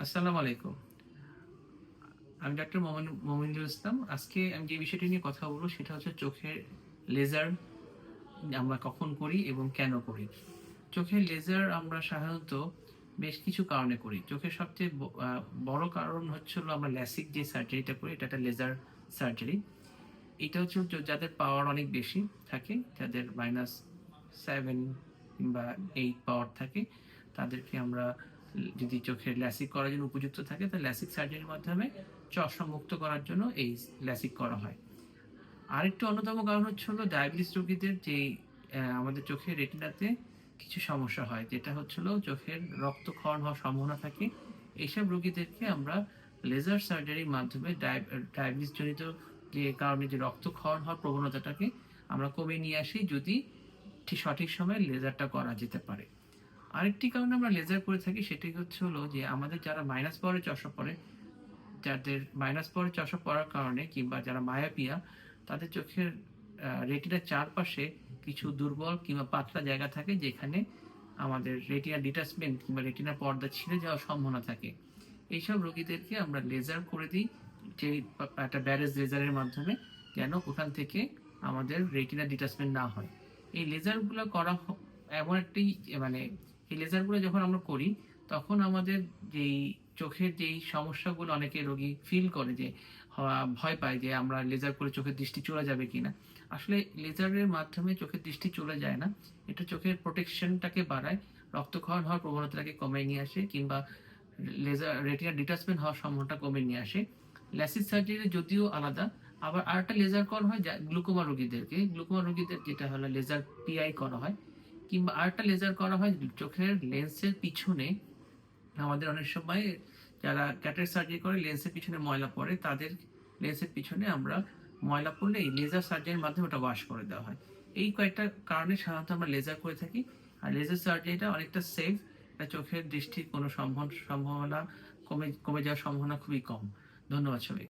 আসসালামু আলাইকুম। আমি ডাক্তার মোমিনুল ইসলাম। আজকে আমি যে বিষয়টি নিয়ে কথা বলব সেটা হচ্ছে চোখের লেজার আমরা কখন করি এবং কেন করি। চোখের লেজার আমরা সাধারণত বেশ কিছু কারণে করি। চোখের সবচেয়ে ব- বড় কারণ হচ্ছে হলো আমরা ল্যাসিক যে সার্জারিটা করি, এটা একটা লেজার সার্জারি। এটা হচ্ছে যাদের পাওয়ার অনেক বেশি থাকে, যাদের মাইনাস সেভেন কিংবা এইট পাওয়ার থাকে, তাদেরকে আমরা যদি চোখের ল্যাসিক করার জন্য উপযুক্ত থাকে, তাহলে ল্যাসিক সার্জারির মাধ্যমে চশমা মুক্ত করার জন্য এই ল্যাসিক করা হয়। আরেকটি অন্যতম কারণ হচ্ছে হলো ডায়াবেটিস রোগীদের যে আমাদের চোখের রেটিনাতে কিছু সমস্যা হয়, যেটা হচ্ছিল চোখের রক্তক্ষরণ হওয়ার সম্ভাবনা থাকে। এইসব রোগীদেরকে আমরা লেজার সার্জারির মাধ্যমে ডায়াবেটিস জনিত যে কারণে যে রক্তক্ষরণ হওয়ার প্রবণতাটাকে আমরা কমিয়ে নিয়ে আসি, যদি ঠিক সঠিক সময়ে লেজারটা করা যেতে পারে। আরেকটি কারণে আমরা লেজার করে থাকি সেটি হচ্ছে হলো যে আমাদের যারা মাইনাস পাওয়ারে চশমা পড়ে, যাদের মাইনাস পাওয়ারে চশমা পড়ার কারণে কিংবা যারা মায়াপিয়া, তাদের চোখের রেটিনার চারপাশে কিছু দুর্বল কিংবা পাতলা জায়গা থাকে যেখানে আমাদের রেটিনা ডিটাচমেন্ট কিংবা রেটিনার পর্দা ছিঁড়ে যাওয়ার সম্ভাবনা থাকে। এইসব রোগীদেরকে আমরা লেজার করে দিই যে একটা ব্যারেজ লেজারের মাধ্যমে যেন ওখান থেকে আমাদের রেটিনা ডিটাচমেন্ট না হয়। এই লেজারগুলো করা এমন একটি মানে এই লেজারগুলো যখন আমরা করি, তখন আমাদের যেই চোখের যেই সমস্যাগুলো অনেকে রোগী ফিল করে যে ভয় পায় যে আমরা লেজার করে চোখের দৃষ্টি চলে যাবে কিনা। আসলে লেজারের মাধ্যমে চোখের দৃষ্টি চলে যায় না। এটা চোখের প্রোটেকশনটাকে বাড়ায়, রক্তক্ষরণ হওয়ার প্রবণতাটাকে কমিয়ে নিয়ে আসে কিংবা লেজার রেটিনা ডিটাচমেন্ট হওয়ার সম্ভাবনাটা কমিয়ে নিয়ে আসে। ল্যাসিস সার্জারি যদিও আলাদা, আবার আরেকটা লেজার করা হয় যা গ্লুকোমা রোগীদেরকে। গ্লুকোমা রোগীদের যেটা হলো লেজার পিআই করা হয়। কিংবা আরেকটা লেজার করা হয়, চোখের লেন্সের পিছনে। আমাদের অনেক সময় যারা ক্যাটার সার্জারি করে লেন্সের পিছনে ময়লা পড়ে, তাদের লেন্সের পিছনে আমরা ময়লা পড়লে এই লেজার সার্জারির মাধ্যমে ওটা ওয়াশ করে দেওয়া হয়। এই কয়েকটা কারণে সাধারণত আমরা লেজার করে থাকি। আর লেজার সার্জারিটা অনেকটা সেফ চোখের দৃষ্টির কোনো সম্ভাবনা কমে কমে যাওয়ার সম্ভাবনা খুবই কম। ধন্যবাদ সবাই